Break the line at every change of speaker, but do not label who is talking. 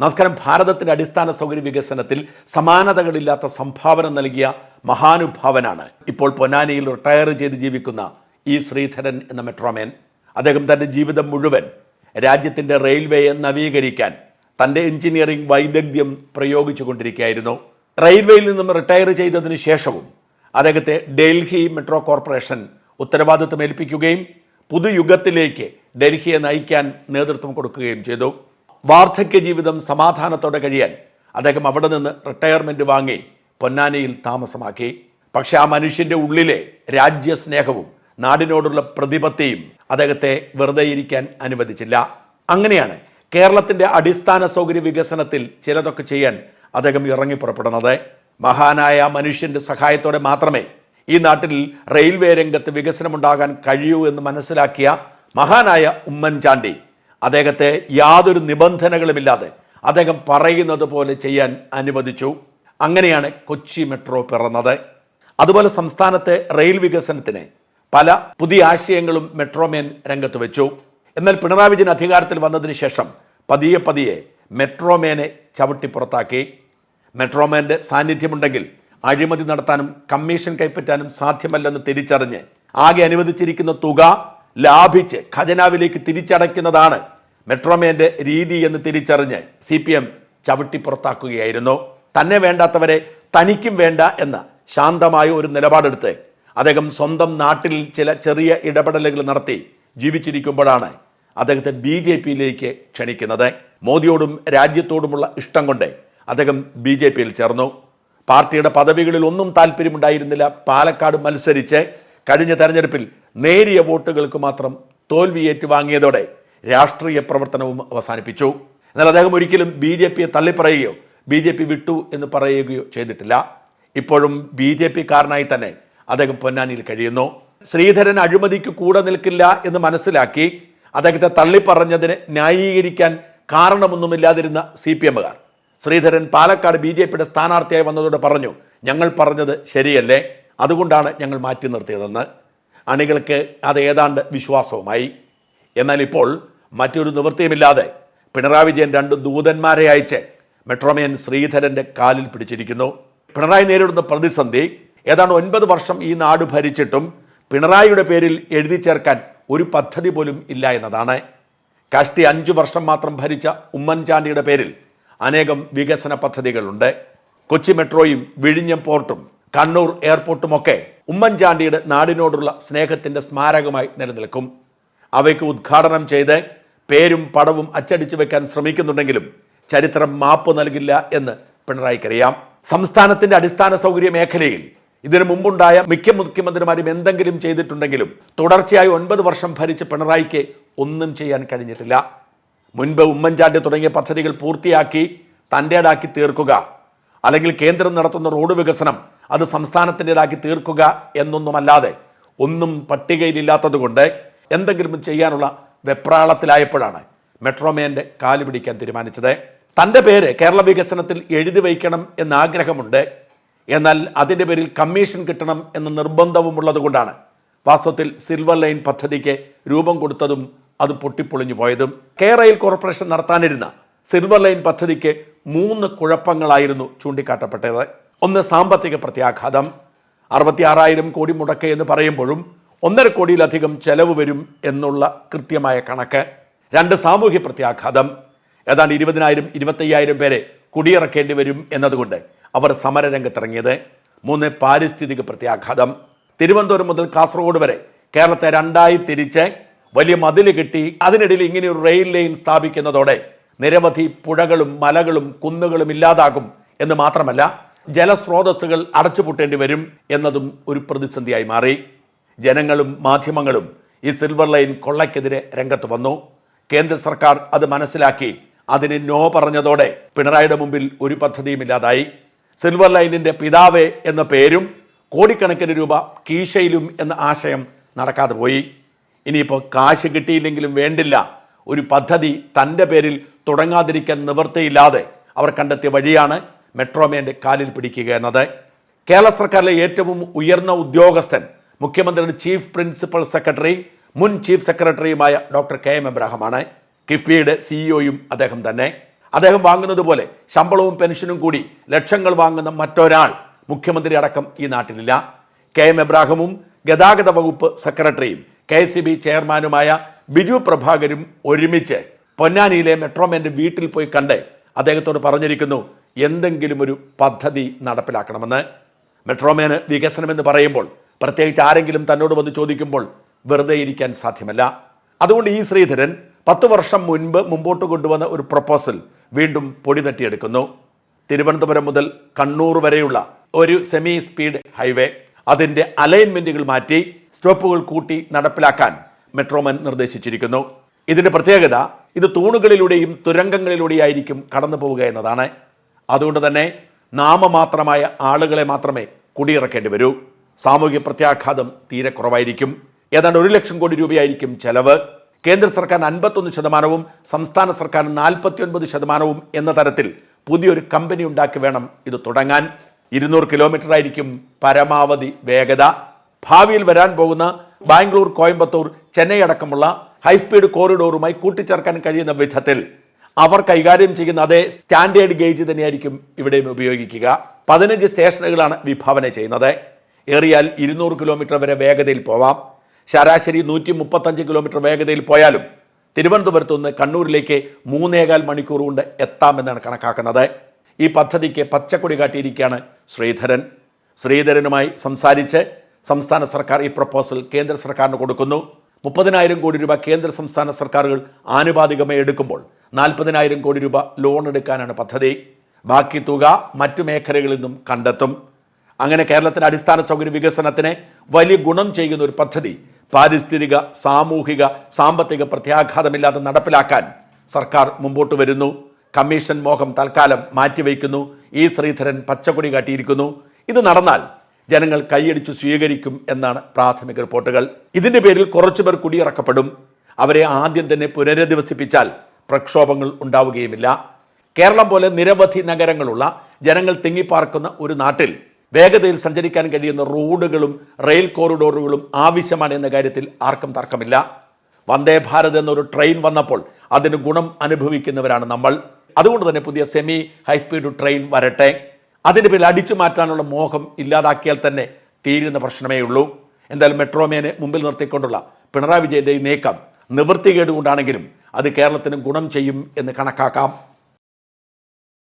നമസ്കാരം. ഭാരതത്തിന്റെ അടിസ്ഥാന സൗകര്യ വികസനത്തിൽ സമാനതകളില്ലാത്ത സംഭാവന നൽകിയ മഹാനുഭാവനാണ് ഇപ്പോൾ പൊന്നാനിയിൽ റിട്ടയർ ചെയ്ത് ജീവിക്കുന്ന ഈ ശ്രീധരൻ എന്ന മെട്രോമേൻ. അദ്ദേഹം തന്റെ ജീവിതം മുഴുവൻ രാജ്യത്തിന്റെ റെയിൽവേയെ നവീകരിക്കാൻ തന്റെ എഞ്ചിനീയറിംഗ് വൈദഗ്ധ്യം പ്രയോഗിച്ചു കൊണ്ടിരിക്കുകയായിരുന്നു. റെയിൽവേയിൽ നിന്നും റിട്ടയർ ചെയ്തതിനു ശേഷവും അദ്ദേഹത്തെ ഡൽഹി മെട്രോ കോർപ്പറേഷൻ ഉത്തരവാദിത്തം ഏൽപ്പിക്കുകയും പുതുയുഗത്തിലേക്ക് ഡൽഹിയെ നയിക്കാൻ നേതൃത്വം കൊടുക്കുകയും ചെയ്തു. വാർദ്ധക്യ ജീവിതം സമാധാനത്തോടെ കഴിയാൻ അദ്ദേഹം അവിടെ നിന്ന് റിട്ടയർമെന്റ് വാങ്ങി പൊന്നാനിയിൽ താമസമാക്കി. പക്ഷെ ആ മനുഷ്യന്റെ ഉള്ളിലെ രാജ്യസ്നേഹവും നാടിനോടുള്ള പ്രതിപത്തിയും അദ്ദേഹത്തെ വെറുതെ ഇരിക്കാൻ അനുവദിച്ചില്ല. അങ്ങനെയാണ് കേരളത്തിന്റെ അടിസ്ഥാന സൗകര്യ വികസനത്തിൽ ചിലതൊക്കെ ചെയ്യാൻ അദ്ദേഹം ഇറങ്ങി പുറപ്പെടുന്നത്. മഹാനായ മനുഷ്യന്റെ സഹായത്തോടെ മാത്രമേ ഈ നാട്ടിൽ റെയിൽവേ രംഗത്ത് വികസനമുണ്ടാകാൻ കഴിയൂ എന്ന് മനസ്സിലാക്കിയ മഹാനായ ഉമ്മൻചാണ്ടി അദ്ദേഹത്തെ യാതൊരു നിബന്ധനകളുമില്ലാതെ അദ്ദേഹം പറയുന്നത് പോലെ ചെയ്യാൻ അനുവദിച്ചു. അങ്ങനെയാണ് കൊച്ചി മെട്രോ പിറന്നത്. അതുപോലെ സംസ്ഥാനത്തെ റെയിൽ വികസനത്തിന് പല പുതിയ ആശയങ്ങളും മെട്രോമേൻ രംഗത്ത് വെച്ചു. എന്നാൽ പിണറായി വിജയൻ അധികാരത്തിൽ വന്നതിന് ശേഷം പതിയെ പതിയെ മെട്രോമേനെ ചവിട്ടി പുറത്താക്കി. മെട്രോമാന്റെ സാന്നിധ്യമുണ്ടെങ്കിൽ അഴിമതി നടത്താനും കമ്മീഷൻ കൈപ്പറ്റാനും സാധ്യമല്ലെന്ന് തിരിച്ചറിഞ്ഞ് ആകെ അനുവദിച്ചിരിക്കുന്ന തുക ലാഭിച്ച് ഖജനാവിലേക്ക് തിരിച്ചടയ്ക്കുന്നതാണ് മെട്രോമേന്റെ രീതി എന്ന് തിരിച്ചറിഞ്ഞ് സി പി എം ചവിട്ടി പുറത്താക്കുകയായിരുന്നു. തന്നെ വേണ്ടാത്തവരെ തനിക്കും വേണ്ട എന്ന ശാന്തമായ ഒരു നിലപാടെടുത്ത് അദ്ദേഹം സ്വന്തം നാട്ടിൽ ചില ചെറിയ ഇടപെടലുകൾ നടത്തി ജീവിച്ചിരിക്കുമ്പോഴാണ് അദ്ദേഹത്തെ ബി ജെ പിയിലേക്ക് ക്ഷണിക്കുന്നത്. മോദിയോടും രാജ്യത്തോടുമുള്ള ഇഷ്ടം കൊണ്ട് അദ്ദേഹം ബി ജെ പിയിൽ ചേർന്നു. പാർട്ടിയുടെ പദവികളിൽ ഒന്നും താല്പര്യമുണ്ടായിരുന്നില്ല. പാലക്കാട് മത്സരിച്ച് കഴിഞ്ഞ തെരഞ്ഞെടുപ്പിൽ നേരിയ വോട്ടുകൾക്ക് മാത്രം തോൽവി ഏറ്റുവാങ്ങിയതോടെ രാഷ്ട്രീയ പ്രവർത്തനവും അവസാനിപ്പിച്ചു. എന്നാൽ അദ്ദേഹം ഒരിക്കലും ബി ജെ പിയെ തള്ളിപ്പറയുകയോ ബി ജെ പി വിട്ടു എന്ന് പറയുകയോ ചെയ്തിട്ടില്ല. ഇപ്പോഴും ബി ജെ പി കാരനായി തന്നെ അദ്ദേഹം പൊന്നാനിയിൽ കഴിയുന്നു. ശ്രീധരൻ അഴിമതിക്ക് കൂടെ നിൽക്കില്ല എന്ന് മനസ്സിലാക്കി അദ്ദേഹത്തെ തള്ളിപ്പറഞ്ഞതിനെ ന്യായീകരിക്കാൻ കാരണമൊന്നുമില്ലാതിരുന്ന സി പി എമ്മുകാർ. ശ്രീധരൻ പാലക്കാട് ബി ജെ പിയുടെ സ്ഥാനാർത്ഥിയായി വന്നതോടെ പറഞ്ഞു ഞങ്ങൾ പറഞ്ഞത് ശരിയല്ലേ? അതുകൊണ്ടാണ് ഞങ്ങൾ മാറ്റി നിർത്തിയതെന്ന്. അണികൾക്ക് അത് ഏതാണ്ട് വിശ്വാസവുമായി. എന്നാൽ ഇപ്പോൾ മറ്റൊരു നിവൃത്തിയുമില്ലാതെ പിണറായി വിജയൻ രണ്ട് ദൂതന്മാരെ അയച്ച് മെട്രോമയൻ ശ്രീധരന്റെ കാലിൽ പിടിച്ചിരിക്കുന്നു. പിണറായി നേരിടുന്ന പ്രതിസന്ധി ഏതാണ്ട് ഒൻപത് വർഷം ഈ നാട് ഭരിച്ചിട്ടും പിണറായിയുടെ പേരിൽ എഴുതി ചേർക്കാൻ ഒരു പദ്ധതി പോലും ഇല്ല എന്നതാണ്. കാഷ്ടി അഞ്ചു വർഷം മാത്രം ഭരിച്ച ഉമ്മൻചാണ്ടിയുടെ പേരിൽ അനേകം വികസന പദ്ധതികളുണ്ട്. കൊച്ചി മെട്രോയും വിഴിഞ്ഞം പോർട്ടും കണ്ണൂർ എയർപോർട്ടുമൊക്കെ ഉമ്മൻചാണ്ടിയുടെ നാടിനോടുള്ള സ്നേഹത്തിന്റെ സ്മാരകമായി നിലനിൽക്കും. അവയ്ക്ക് ഉദ്ഘാടനം ചെയ്ത് പേരും പടവും അച്ചടിച്ചു വെക്കാൻ ശ്രമിക്കുന്നുണ്ടെങ്കിലും ചരിത്രം മാപ്പ് നൽകില്ല എന്ന് പിണറായിക്കറിയാം. സംസ്ഥാനത്തിന്റെ അടിസ്ഥാന സൗകര്യ മേഖലയിൽ ഇതിനു മുമ്പുണ്ടായ മിക്ക മുഖ്യമന്ത്രിമാരും എന്തെങ്കിലും ചെയ്തിട്ടുണ്ടെങ്കിലും തുടർച്ചയായി ഒൻപത് വർഷം ഭരിച്ച പിണറായിക്ക് ഒന്നും ചെയ്യാൻ കഴിഞ്ഞിട്ടില്ല. മുൻപ് ഉമ്മൻചാണ്ടി തുടങ്ങിയ പദ്ധതികൾ പൂർത്തിയാക്കി തന്റേതാക്കി തീർക്കുക. അല്ലെങ്കിൽ കേന്ദ്രം നടത്തുന്ന റോഡ് വികസനം അത് സംസ്ഥാനത്തിന്റെതാക്കി തീർക്കുക എന്നൊന്നുമല്ലാതെ ഒന്നും പട്ടികയിലില്ലാത്തതുകൊണ്ട് എന്തെങ്കിലും ചെയ്യാനുള്ള വെപ്രാളത്തിലായപ്പോഴാണ് മെട്രോമേന്റെ കാൽ പിടിക്കാൻ തീരുമാനിച്ചത്. തന്റെ പേര് കേരള വികസനത്തിൽ എഴുതി വയ്ക്കണം എന്ന ആഗ്രഹമുണ്ട് എന്നാൽ അതിന്റെ പേരിൽ കമ്മീഷൻ കിട്ടണം എന്ന നിർബന്ധവും ഉള്ളതുകൊണ്ടാണ് വാസ്തവത്തിൽ സിൽവർ ലൈൻ പദ്ധതിക്ക് രൂപം കൊടുത്തതും അത് പൊട്ടിപ്പൊളിഞ്ഞു പോയതും. കെ റെയിൽ കോർപ്പറേഷൻ നടത്താനിരുന്ന സിൽവർ ലൈൻ പദ്ധതിക്ക് മൂന്ന് കുഴപ്പങ്ങളായിരുന്നു ചൂണ്ടിക്കാട്ടപ്പെട്ടത്. ഒന്ന് സാമ്പത്തിക പ്രത്യാഘാതം. അറുപത്തി ആറായിരം കോടി മുടക്ക് എന്ന് പറയുമ്പോഴും ഒന്നര കോടിയിലധികം ചെലവ് വരും എന്നുള്ള കൃത്യമായ കണക്ക്. രണ്ട് സാമൂഹ്യ പ്രത്യാഘാതം. ഏതാണ്ട് ഇരുപതിനായിരം ഇരുപത്തയ്യായിരം പേരെ കുടിയിറക്കേണ്ടി വരും എന്നതുകൊണ്ട് അവർ സമരരംഗത്തിറങ്ങിയത്. മൂന്ന് പാരിസ്ഥിതിക പ്രത്യാഘാതം. തിരുവനന്തപുരം മുതൽ കാസർഗോഡ് വരെ കേരളത്തെ രണ്ടായി തിരിച്ച് വലിയ മതിൽ കെട്ടി അതിനിടയിൽ ഇങ്ങനെ ഒരു റെയിൽ ലൈൻ സ്ഥാപിക്കുന്നതോടെ നിരവധി പുഴകളും മലകളും കുന്നുകളും ഇല്ലാതാകും എന്ന് മാത്രമല്ല ജലസ്രോതസ്സുകൾ അടച്ചുപൂട്ടേണ്ടി വരും എന്നതും ഒരു പ്രതിസന്ധിയായി മാറി. ജനങ്ങളും മാധ്യമങ്ങളും ഈ സിൽവർ ലൈൻ കൊള്ളയ്ക്കെതിരെ രംഗത്ത് വന്നു. കേന്ദ്ര സർക്കാർ അത് മനസ്സിലാക്കി. അതിന് നോ പറഞ്ഞതോടെ പിണറായിയുടെ മുമ്പിൽ ഒരു പദ്ധതിയും ഇല്ലാതായി. സിൽവർ ലൈനിന്റെ പിതാവേ എന്ന പേരും കോടിക്കണക്കിന് രൂപ കീശയിലും എന്ന ആശയം നടക്കാതെ പോയി. ഇനിയിപ്പോൾ കാശ് കിട്ടിയില്ലെങ്കിലും വേണ്ടില്ല. ഒരു പദ്ധതി തന്റെ പേരിൽ തുടങ്ങാതിരിക്കാൻ നിവൃത്തിയില്ലാതെ അവർ കണ്ടെത്തിയ വഴിയാണ് മെട്രോമേന്റെ കാലിൽ പിടിക്കുക എന്നത്. കേരള സർക്കാരിലെ ഏറ്റവും ഉയർന്ന ഉദ്യോഗസ്ഥൻ മുഖ്യമന്ത്രിയുടെ ചീഫ് പ്രിൻസിപ്പൽ സെക്രട്ടറി മുൻ ചീഫ് സെക്രട്ടറിയുമായ ഡോക്ടർ കെ എം എബ്രാഹമാണ്. കിഫ്ബിയുടെ സിഇഒയും അദ്ദേഹം തന്നെ. അദ്ദേഹം വാങ്ങുന്നത് പോലെ ശമ്പളവും പെൻഷനും കൂടി ലക്ഷങ്ങൾ വാങ്ങുന്ന മറ്റൊരാൾ മുഖ്യമന്ത്രി അടക്കം ഈ നാട്ടിലില്ല. കെ എം എബ്രാഹമും ഗതാഗത വകുപ്പ് സെക്രട്ടറിയും കെ സി ബി ചെയർമാനുമായ ബിജു പ്രഭാകരും ഒരുമിച്ച് പൊന്നാനിയിലെ മെട്രോമാന്റെ വീട്ടിൽ പോയി കണ്ട് അദ്ദേഹത്തോട് പറഞ്ഞിരിക്കുന്നു എന്തെങ്കിലും ഒരു പദ്ധതി നടപ്പിലാക്കണമെന്ന് മെട്രോമേന് വികസനമെന്ന് പറയുമ്പോൾ പ്രത്യേകിച്ച് ആരെങ്കിലും തന്നോട് വന്ന് ചോദിക്കുമ്പോൾ വെറുതെ ഇരിക്കാൻ സാധ്യമല്ല. അതുകൊണ്ട് ഈ ശ്രീധരൻ പത്ത് വർഷം മുൻപ് മുമ്പോട്ട് കൊണ്ടുവന്ന ഒരു പ്രപ്പോസൽ വീണ്ടും പൊടി തട്ടിയെടുക്കുന്നു. തിരുവനന്തപുരം മുതൽ കണ്ണൂർ വരെയുള്ള ഒരു സെമി സ്പീഡ് ഹൈവേ അതിന്റെ അലൈൻമെന്റുകൾ മാറ്റി സ്റ്റോപ്പുകൾ കൂട്ടി നടപ്പിലാക്കാൻ മെട്രോമാൻ നിർദ്ദേശിച്ചിരിക്കുന്നു. ഇതിന്റെ പ്രത്യേകത ഇത് തൂണുകളിലൂടെയും തുരങ്കങ്ങളിലൂടെയായിരിക്കും കടന്നു പോവുക എന്നതാണ്. അതുകൊണ്ട് തന്നെ നാമമാത്രമായ ആളുകളെ മാത്രമേ കുടിയിറക്കേണ്ടി വരൂ. സാമൂഹ്യ പ്രത്യാഘാതം തീരെ കുറവായിരിക്കും. ഏതാണ്ട് ഒരു ലക്ഷം കോടി രൂപയായിരിക്കും ചെലവ്. കേന്ദ്ര സർക്കാർ അൻപത്തൊന്ന് ശതമാനവും സംസ്ഥാന സർക്കാർ നാൽപ്പത്തിയൊൻപത് ശതമാനവും എന്ന തരത്തിൽ പുതിയൊരു കമ്പനി ഉണ്ടാക്കി വേണം ഇത് തുടങ്ങാൻ. ഇരുന്നൂറ് കിലോമീറ്റർ ആയിരിക്കും പരമാവധി വേഗത. ഭാവിയിൽ വരാൻ പോകുന്ന ബാംഗ്ലൂർ കോയമ്പത്തൂർ ചെന്നൈ അടക്കമുള്ള ഹൈസ്പീഡ് കോറിഡോറുമായി കൂട്ടിച്ചേർക്കാൻ കഴിയുന്ന വിധത്തിൽ അവർ കൈകാര്യം ചെയ്യുന്ന അതേ സ്റ്റാൻഡേർഡ് ഗേജ് തന്നെയായിരിക്കും ഇവിടെയും ഉപയോഗിക്കുക. പതിനഞ്ച് സ്റ്റേഷനുകളാണ് വിഭാവന ചെയ്യുന്നത്. ഏറിയാൽ ഇരുന്നൂറ് കിലോമീറ്റർ വരെ വേഗതയിൽ പോവാം. ശരാശരി നൂറ്റി മുപ്പത്തഞ്ച് കിലോമീറ്റർ വേഗതയിൽ പോയാലും തിരുവനന്തപുരത്തു നിന്ന് കണ്ണൂരിലേക്ക് മൂന്നേകാൽ മണിക്കൂർ കൊണ്ട് എത്താമെന്നാണ് കണക്കാക്കുന്നത്. ഈ പദ്ധതിക്ക് പച്ചക്കൊടി കാട്ടിയിരിക്കുകയാണ് ശ്രീധരൻ. ശ്രീധരനുമായി സംസാരിച്ച് സംസ്ഥാന സർക്കാർ ഈ പ്രപ്പോസൽ കേന്ദ്ര സർക്കാരിന് കൊടുക്കുന്നു. മുപ്പതിനായിരം കോടി രൂപ കേന്ദ്ര സംസ്ഥാന സർക്കാരുകൾ ആനുപാതികമായി എടുക്കുമ്പോൾ നാൽപ്പതിനായിരം കോടി രൂപ ലോൺ എടുക്കാനാണ് പദ്ധതി. ബാക്കി തുക മറ്റു മേഖലകളിൽ നിന്നും കണ്ടെത്തും. അങ്ങനെ കേരളത്തിന്റെ അടിസ്ഥാന സൗകര്യ വികസനത്തിന് വലിയ ഗുണം ചെയ്യുന്ന ഒരു പദ്ധതി പാരിസ്ഥിതിക സാമൂഹിക സാമ്പത്തിക പ്രത്യാഘാതമില്ലാതെ നടപ്പിലാക്കാൻ സർക്കാർ മുമ്പോട്ട് വരുന്നു. കമ്മീഷൻ മോഹം തൽക്കാലം മാറ്റിവെക്കുന്നു ഈ ശ്രീധരൻ പച്ചക്കൊടി കാട്ടിയിരിക്കുന്നു. ഇത് നടന്നാൽ ജനങ്ങൾ കൈയടിച്ചു സ്വീകരിക്കും എന്നാണ് പ്രാഥമിക റിപ്പോർട്ടുകൾ. ഇതിന്റെ പേരിൽ കുറച്ചുപേർ കുടിയിറക്കപ്പെടും. അവരെ ആദ്യം തന്നെ പുനരധിവസിപ്പിച്ചാൽ പ്രക്ഷോഭങ്ങൾ ഉണ്ടാവുകയുമില്ല. കേരളം പോലെ നിരവധി നഗരങ്ങളുള്ള ജനങ്ങൾ തിങ്ങിപ്പാർക്കുന്ന ഒരു നാട്ടിൽ വേഗതയിൽ സഞ്ചരിക്കാൻ കഴിയുന്ന റോഡുകളും റെയിൽ കോറിഡോറുകളും ആവശ്യമാണ് എന്ന കാര്യത്തിൽ ആർക്കും തർക്കമില്ല. വന്ദേ ഭാരത് എന്നൊരു ട്രെയിൻ വന്നപ്പോൾ അതിന് ഗുണം അനുഭവിക്കുന്നവരാണ് നമ്മൾ. അതുകൊണ്ട് തന്നെ പുതിയ സെമി ഹൈസ്പീഡ് ട്രെയിൻ വരട്ടെ. അതിന്റെ പേരിൽ അടിച്ചു മാറ്റാനുള്ള മോഹം ഇല്ലാതാക്കിയാൽ തന്നെ തീരുന്ന പ്രശ്നമേ ഉള്ളൂ. എന്തായാലും മെട്രോമേനെ മുമ്പിൽ നിർത്തിക്കൊണ്ടുള്ള പിണറായി വിജയന്റെ ഈ നീക്കം നിവൃത്തി കൊണ്ടാണെങ്കിലും അത് കേരളത്തിന് ഗുണം ചെയ്യും എന്ന് കണക്കാക്കാം.